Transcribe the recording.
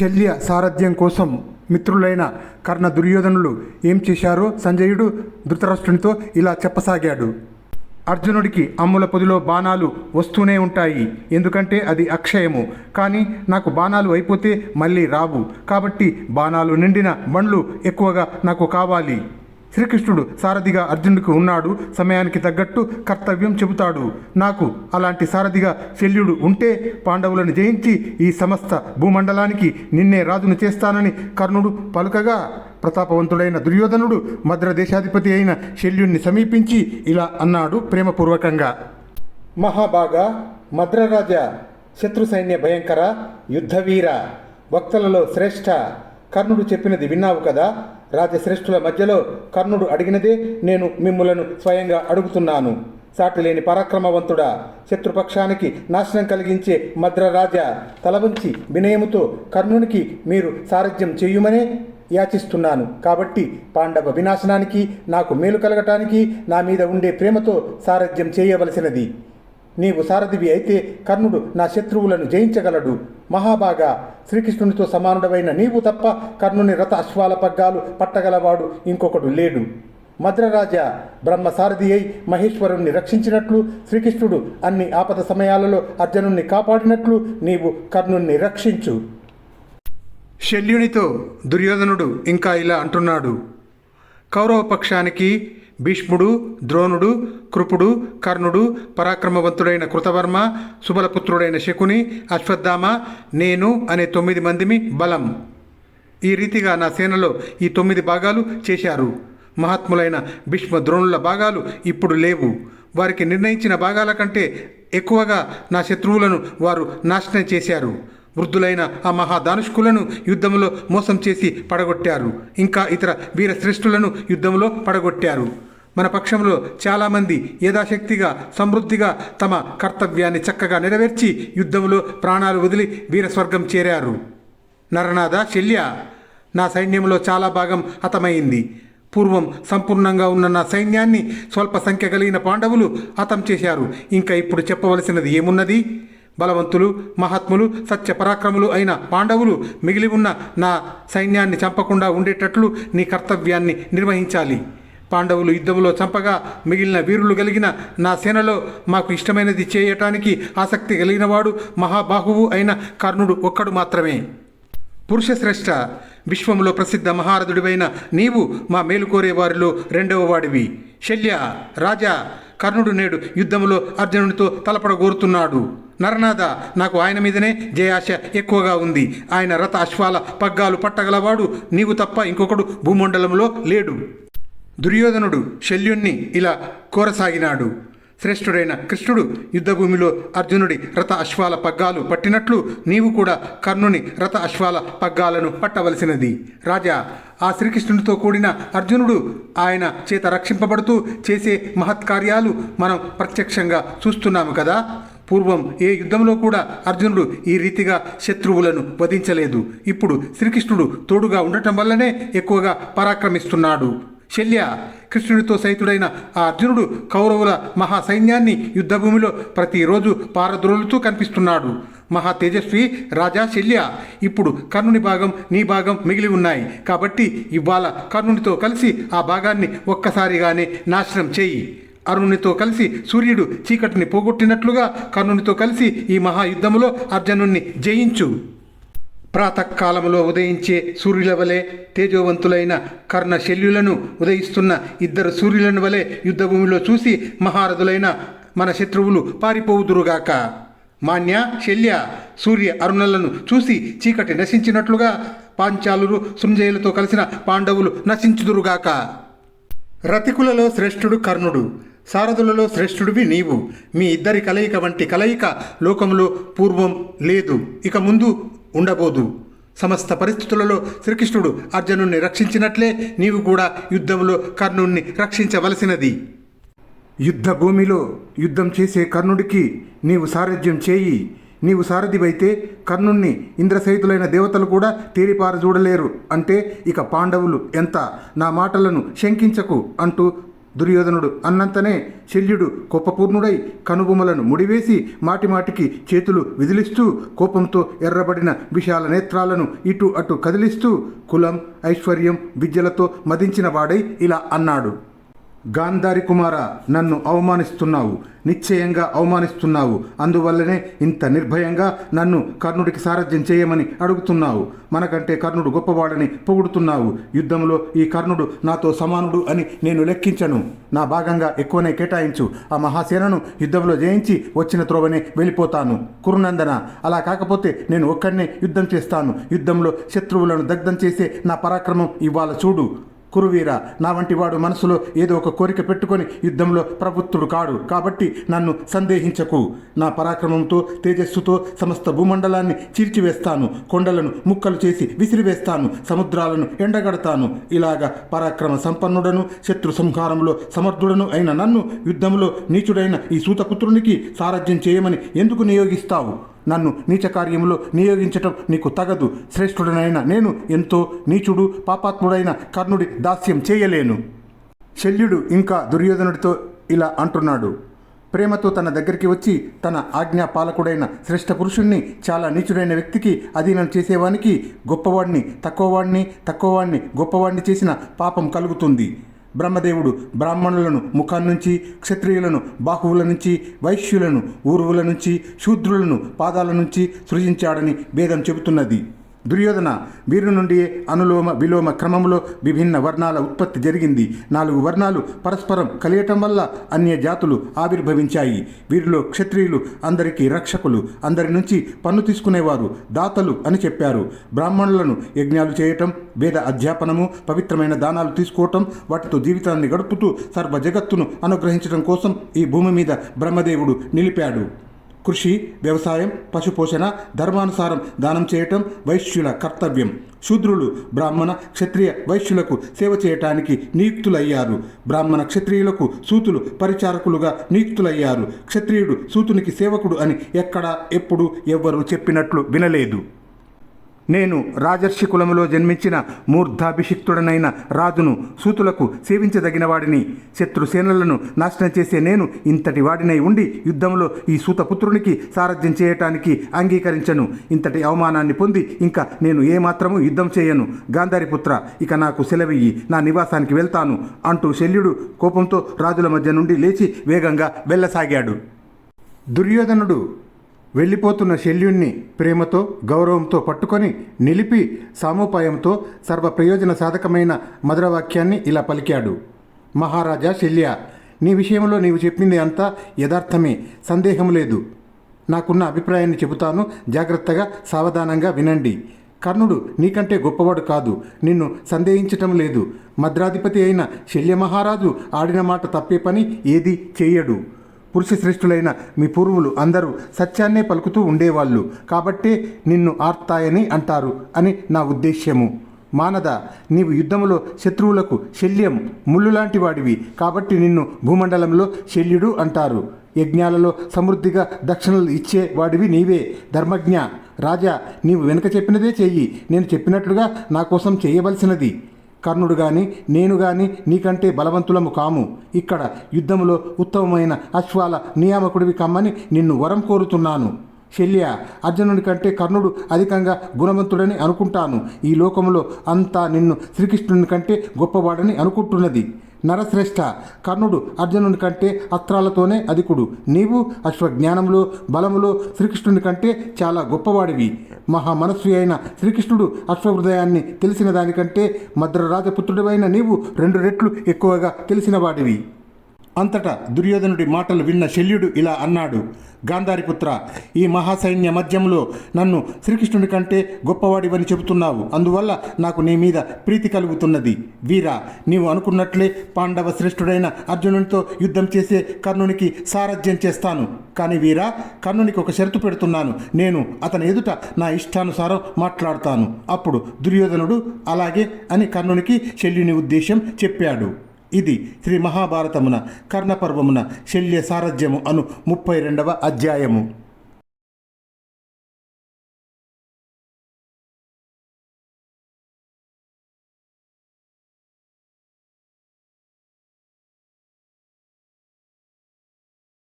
శల్య సారథ్యం కోసం మిత్రులైన కర్ణ దుర్యోధనులు ఏం చేశారో సంజయుడు ధృతరాష్ట్రునితో ఇలా చెప్పసాగాడు. అర్జునుడికి అమ్ముల పొదిలో బాణాలు వస్తూనే ఉంటాయి. ఎందుకంటే అది అక్షయము. కానీ నాకు బాణాలు అయిపోతే మళ్ళీ రావు. కాబట్టి బాణాలు నిండిన బండ్లు ఎక్కువగా నాకు కావాలి. శ్రీకృష్ణుడు సారథిగా అర్జునుడికి ఉన్నాడు సమయానికి తగ్గట్టు కర్తవ్యం చెబుతాడు. నాకు అలాంటి సారథిగా శల్యుడు ఉంటే పాండవులను జయించి ఈ సమస్త భూమండలానికి నిన్నే రాజును చేస్తానని కర్ణుడు పలుకగా ప్రతాపవంతుడైన దుర్యోధనుడు మద్ర దేశాధిపతి అయిన శల్యుణ్ణి సమీపించి ఇలా అన్నాడు ప్రేమపూర్వకంగా. మహాబాగా మద్రరాజ శత్రు సైన్య భయంకర యుద్ధవీర వక్తలలో శ్రేష్ఠ కర్ణుడు చెప్పినది విన్నావు కదా? రాజశ్రేష్ఠుల మధ్యలో కర్ణుడు అడిగినదే నేను మిమ్ములను స్వయంగా అడుగుతున్నాను. సాటిలేని పరాక్రమవంతుడా శత్రుపక్షానికి నాశనం కలిగించే మద్రరాజ తలవంచి వినయముతో కర్ణునికి మీరు సారథ్యం చేయుమనే యాచిస్తున్నాను. కాబట్టి పాండవ వినాశనానికి నాకు మేలు కలగటానికి నా మీద ఉండే ప్రేమతో సారథ్యం చేయవలసినది. నీవు సారథివి అయితే కర్ణుడు నా శత్రువులను జయించగలడు. మహాబాగా శ్రీకృష్ణునితో సమానుడవైన నీవు తప్ప కర్ణుని రథ అశ్వాల పగ్గాలు పట్టగలవాడు ఇంకొకడు లేడు. మద్రరాజా బ్రహ్మ సారథి అయి మహేశ్వరుణ్ణి రక్షించినట్లు శ్రీకృష్ణుడు అన్ని ఆపద సమయాలలో అర్జునుణ్ణి కాపాడినట్లు నీవు కర్ణుణ్ణి రక్షించు. శల్యునితో దుర్యోధనుడు ఇంకా ఇలా అంటున్నాడు. కౌరవ పక్షానికి భీష్ముడు ద్రోణుడు కృపుడు కర్ణుడు పరాక్రమవంతుడైన కృతవర్మ సుబలపుత్రుడైన శకుని అశ్వత్థామ నేను అనే తొమ్మిది మందిమి బలం. ఈ రీతిగా నా సేనలో ఈ తొమ్మిది భాగాలు చేశారు. మహాత్ములైన భీష్మ ద్రోణుల భాగాలు ఇప్పుడు లేవు. వారికి నిర్ణయించిన భాగాల కంటే ఎక్కువగా నా శత్రువులను వారు నాశనం చేశారు. వృద్ధులైన ఆ మహాదానుష్కులను యుద్ధంలో మోసం చేసి పడగొట్టారు. ఇంకా ఇతర వీరశ్రేష్ఠులను యుద్ధంలో పడగొట్టారు. మన పక్షంలో చాలామంది యథాశక్తిగా సమృద్ధిగా తమ కర్తవ్యాన్ని చక్కగా నెరవేర్చి యుద్ధంలో ప్రాణాలు వదిలి వీరస్వర్గం చేరారు. నరనాథ శల్య నా సైన్యంలో చాలా భాగం హతమైంది. పూర్వం సంపూర్ణంగా ఉన్న నా సైన్యాన్ని స్వల్ప సంఖ్య కలిగిన పాండవులు హతం చేశారు. ఇంకా ఇప్పుడు చెప్పవలసినది ఏమున్నది? బలవంతులు మహాత్ములు సత్య పరాక్రములు అయిన పాండవులు మిగిలి ఉన్న నా సైన్యాన్ని చంపకుండా ఉండేటట్లు నీ కర్తవ్యాన్ని నిర్వహించాలి. పాండవులు యుద్ధంలో చంపగా మిగిలిన వీరులు కలిగిన నా సేనలో మాకు ఇష్టమైనది చేయటానికి ఆసక్తి కలిగినవాడు మహాబాహువు అయిన కర్ణుడు ఒక్కడు మాత్రమే. పురుషశ్రేష్ఠ విశ్వంలో ప్రసిద్ధ మహారథుడివైన నీవు మా మేలు కోరే వారిలో రెండవ వాడివి. శల్య రాజా కర్ణుడు నేడు యుద్ధంలో అర్జునుడితో తలపడగోరుతున్నాడు నరనాథ నాకు ఆయన మీదనే జయాశ ఎక్కువగా ఉంది. ఆయన రథ అశ్వాల పగ్గాలు పట్టగలవాడు. నీవు తప్ప ఇంకొకడు భూమండలంలో లేడు. దుర్యోధనుడు శల్యుణ్ణి ఇలా కోరసాగినాడు. శ్రేష్ఠుడైన కృష్ణుడు యుద్ధభూమిలో అర్జునుడి రథ అశ్వాల పగ్గాలు పట్టినట్లు నీవు కూడా కర్ణుని రథ అశ్వాల పగ్గాలను పట్టవలసినది. రాజా ఆ శ్రీకృష్ణుడితో కూడిన అర్జునుడు ఆయన చేత రక్షింపబడుతూ చేసే మహత్కార్యాలు మనం ప్రత్యక్షంగా చూస్తున్నాము కదా. పూర్వం ఏ యుద్ధంలో కూడా అర్జునుడు ఈ రీతిగా శత్రువులను వధించలేదు. ఇప్పుడు శ్రీకృష్ణుడు తోడుగా ఉండటం వల్లనే ఎక్కువగా పరాక్రమిస్తున్నాడు. శల్య కృష్ణుడితో సైతుడైన ఆ అర్జునుడు కౌరవుల మహా సైన్యాన్ని యుద్ధభూమిలో ప్రతిరోజు పారద్రోలుతూ కనిపిస్తున్నాడు. మహా తేజస్వి రాజా శల్య ఇప్పుడు కర్ణుని భాగం నీ భాగం మిగిలి ఉన్నాయి. కాబట్టి ఇవాళ కర్ణునితో కలిసి ఆ భాగాన్ని ఒక్కసారిగానే నాశనం చేయి. అరుణునితో కలిసి సూర్యుడు చీకటిని పోగొట్టినట్లుగా కర్ణునితో కలిసి ఈ మహాయుద్ధములో అర్జునుణ్ణి జయించు. ప్రాతకాలంలో ఉదయించే సూర్యుల వలె తేజోవంతులైన కర్ణ శల్యులను ఉదయిస్తున్న ఇద్దరు సూర్యులను వలె యుద్ధభూమిలో చూసి మహారథులైన మన శత్రువులు పారిపోవుదురుగాక. మాన్య శల్య సూర్య అరుణులను చూసి చీకటి నశించినట్లుగా పాంచాలురు సృంజయులతో కలిసిన పాండవులు నశించుదురుగాక. రతికులలో శ్రేష్ఠుడు కర్ణుడు సారథులలో శ్రేష్ఠుడివి నీవు. మీ ఇద్దరి కలయిక వంటి కలయిక లోకంలో పూర్వం లేదు. ఇక ముందు ఉండబోదు. సమస్త పరిస్థితులలో శ్రీకృష్ణుడు అర్జునుణ్ణి రక్షించినట్లే నీవు కూడా యుద్ధంలో కర్ణుణ్ణి రక్షించవలసినది. యుద్ధ భూమిలో యుద్ధం చేసే కర్ణుడికి నీవు సారథ్యం చేయి. నీవు సారథివైతే కర్ణుణ్ణి ఇంద్రసహితులైన దేవతలు కూడా తేరిపార చూడలేరు. అంటే ఇక పాండవులు ఎంత? నా మాటలను శంకించకు అంటూ దుర్యోధనుడు అన్నంతనే శల్యుడు కోపపూర్ణుడై కనుబొమ్మలను ముడివేసి మాటిమాటికి చేతులు విదిలిస్తూ కోపంతో ఎర్రబడిన విశాల నేత్రాలను ఇటు అటు కదిలిస్తూ కులం ఐశ్వర్యం విద్యలతో మదించిన వాడై ఇలా అన్నాడు. గాంధారి కుమార నన్ను అవమానిస్తున్నావు. నిశ్చయంగా అవమానిస్తున్నావు. అందువల్లనే ఇంత నిర్భయంగా నన్ను కర్ణుడికి సారథ్యం చేయమని అడుగుతున్నావు. మనకంటే కర్ణుడు గొప్పవాడని పొగుడుతున్నావు. యుద్ధంలో ఈ కర్ణుడు నాతో సమానుడు అని నేను లెక్కించను. నా భాగంగా ఎక్కువనే కేటాయించు. ఆ మహాసేనను యుద్ధంలో జయించి వచ్చిన త్రోవనే వెళ్ళిపోతాను. కురునందన అలా కాకపోతే నేను ఒక్కడనే యుద్ధం చేస్తాను. యుద్ధంలో శత్రువులను దగ్ధం చేసే నా పరాక్రమం ఇవాళ చూడు. కురువీర నా వంటి వాడు మనసులో ఏదో ఒక కోరిక పెట్టుకొని యుద్ధంలో ప్రభుత్వుడు కాడు. కాబట్టి నన్ను సందేహించకు. నా పరాక్రమంతో తేజస్సుతో సమస్త భూమండలాన్ని చీల్చివేస్తాను. కొండలను ముక్కలు చేసి విసిరివేస్తాను. సముద్రాలను ఎండగడతాను. ఇలాగా పరాక్రమ సంపన్నుడను శత్రు సంహారంలో సమర్థుడను అయిన నన్ను యుద్ధంలో నీచుడైన ఈ సూతపుత్రునికి సారథ్యం చేయమని ఎందుకు నియోగిస్తావు? నన్ను నీచ కార్యంలో నియోగించటం నీకు తగదు. శ్రేష్ఠుడనైన నేను ఎంతో నీచుడు పాపాత్ముడైన కర్ణుడి దాస్యం చేయలేను. శల్యుడు ఇంకా దుర్యోధనుడితో ఇలా అంటున్నాడు. ప్రేమతో తన దగ్గరికి వచ్చి తన ఆజ్ఞా పాలకుడైన శ్రేష్ఠ పురుషుణ్ణి చాలా నీచుడైన వ్యక్తికి అధీనం చేసేవానికి గొప్పవాడిని తక్కువవాడిని తక్కువవాడిని గొప్పవాడిని చేసిన పాపం కలుగుతుంది. బ్రహ్మదేవుడు బ్రాహ్మణులను ముఖం నుంచి క్షత్రియులను బాహువుల నుంచి వైశ్యులను ఊరువుల నుంచి శూద్రులను పాదాల నుంచి సృజించాడని వేదం చెబుతున్నది. దుర్యోధన వీరి నుండి అనులోమ విలోమ క్రమంలో విభిన్న వర్ణాల ఉత్పత్తి జరిగింది. నాలుగు వర్ణాలు పరస్పరం కలియటం వల్ల అన్య జాతులు ఆవిర్భవించాయి. వీరిలో క్షత్రియులు అందరికీ రక్షకులు అందరి నుంచి పన్ను తీసుకునేవారు దాతలు అని చెప్పారు. బ్రాహ్మణులను యజ్ఞాలు చేయటం వేద అధ్యాపనము పవిత్రమైన దానాలు తీసుకోవటం వాటితో జీవితాన్ని గడుపుతూ సర్వ జగత్తును అనుగ్రహించడం కోసం ఈ భూమి మీద బ్రహ్మదేవుడు నిలిపాడు. కృషి వ్యవసాయం పశుపోషణ ధర్మానుసారం దానం చేయటం వైశ్యుల కర్తవ్యం. శూద్రులు బ్రాహ్మణ క్షత్రియ వైశ్యులకు సేవ చేయటానికి నియుక్తులయ్యారు. బ్రాహ్మణ క్షత్రియులకు సూతులు పరిచారకులుగా నియుక్తులయ్యారు. క్షత్రియుడు సూతునికి సేవకుడు అని ఎక్కడా ఎప్పుడు ఎవ్వరూ చెప్పినట్లు వినలేదు. నేను రాజర్షి కులములో జన్మించిన మూర్ధాభిషిక్తుడనైన రాజును సూతులకు సేవించదగిన వాడిని శత్రుసేనలను నాశనం చేసే నేను ఇంతటి వాడినై ఉండి యుద్ధంలో ఈ సూతపుత్రునికి సారథ్యం చేయటానికి అంగీకరించను. ఇంతటి అవమానాన్ని పొంది ఇంకా నేను ఏమాత్రము యుద్ధం చేయను. గాంధారిపుత్ర ఇక నాకు సెలవియ్యి నా నివాసానికి వెళ్తాను అంటూ శల్యుడు కోపంతో రాజుల మధ్య నుండి లేచి వేగంగా వెళ్ళసాగాడు. దుర్యోధనుడు వెళ్ళిపోతున్న శల్యుణ్ణి ప్రేమతో గౌరవంతో పట్టుకొని నిలిపి సామోపాయంతో సర్వ ప్రయోజన సాధకమైన మధురవాక్యాన్ని ఇలా పలికాడు. మహారాజా శల్య నీ విషయంలో నీవు చెప్పింది అంతా యథార్థమే సందేహం లేదు. నాకున్న అభిప్రాయాన్ని చెబుతాను జాగ్రత్తగా సావధానంగా వినండి. కర్ణుడు నీకంటే గొప్పవాడు కాదు నిన్ను సందేహించటం లేదు. మద్రాధిపతి అయిన శల్య మహారాజు ఆడిన మాట తప్పే పని ఏది చేయడు. పురుష శ్రేష్ఠులైన మీ పూర్వులు అందరూ సత్యాన్నే పలుకుతూ ఉండేవాళ్ళు. కాబట్టే నిన్ను ఆర్తాయని అంటారు అని నా ఉద్దేశ్యము. మానద నీవు యుద్ధములో శత్రువులకు శల్యం ముళ్ళు లాంటి వాడివి కాబట్టి నిన్ను భూమండలంలో శల్యుడు అంటారు. యజ్ఞాలలో సమృద్ధిగా దక్షిణలు ఇచ్చే వాడివి నీవే. ధర్మజ్ఞ రాజా నీవు వెనుక చెప్పినదే చెయ్యి. నేను చెప్పినట్లుగా నా కోసం చేయవలసినది. కర్ణుడు గాని నేను గాని నీకంటే బలవంతులము కాము. ఇక్కడ యుద్ధములో ఉత్తమమైన అశ్వాల నియామకుడివి కమ్మని నిన్ను వరం కోరుతున్నాను. శల్య అర్జునుడి కంటే కర్ణుడు అధికంగా గుణవంతుడని అనుకుంటాను. ఈ లోకములో అంతా నిన్ను శ్రీకృష్ణుని కంటే గొప్పవాడని అనుకుంటున్నది. నరశ్రేష్ఠ కర్ణుడు అర్జునుని కంటే అస్త్రాలతోనే అధికుడు. నీవు అశ్వజ్ఞానంలో బలములో శ్రీకృష్ణుని కంటే చాలా గొప్పవాడివి. మహామనస్వి అయిన శ్రీకృష్ణుడు అశ్వహృదయాన్ని తెలిసిన దానికంటే మద్ర రాజపుత్రుడివైన నీవు రెండు రెట్లు ఎక్కువగా తెలిసినవాడివి అంతటా దుర్యోధనుడి మాటలు విన్న శల్యుడు ఇలా అన్నాడు. గాంధారిపుత్ర ఈ మహాసైన్య మధ్యంలో నన్ను శ్రీకృష్ణుని కంటే గొప్పవాడివని చెబుతున్నావు. అందువల్ల నాకు నీ మీద ప్రీతి కలుగుతున్నది. వీరా నీవు అనుకున్నట్లే పాండవ శ్రేష్ఠుడైన అర్జునునితో యుద్ధం చేసే కర్ణునికి సారథ్యం చేస్తాను. కానీ వీరా కర్ణునికి ఒక షరతు పెడుతున్నాను. నేను అతని ఎదుట నా ఇష్టానుసారం మాట్లాడతాను. అప్పుడు దుర్యోధనుడు అలాగే అని కర్ణునికి శల్యుని ఉద్దేశం చెప్పాడు. ఇది శ్రీ మహాభారతమున కర్ణపర్వమున శల్య సారథ్యము అను ముప్పై రెండవ అధ్యాయము.